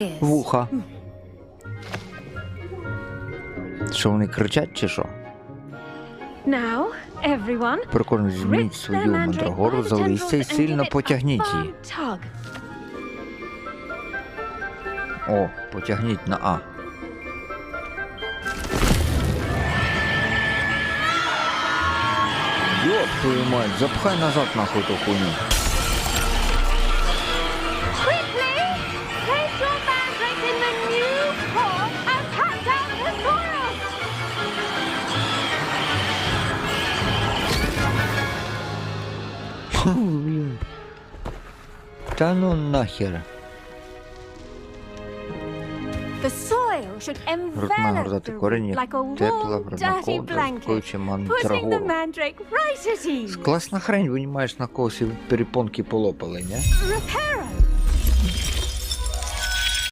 Вуха. Що вони кричать чи що? Now, everyone, Прикольно змініть свою мандрагору за листя і сильно потягніть її. О, потягніть на А. Йоп, твою мать, запхай назад нахуй ту хуйню. Та ну нахер. Рутна the root корені, тепла, pushing the мандрагору. Класна хрень, винімаєш на когось і перепонки полопали, не?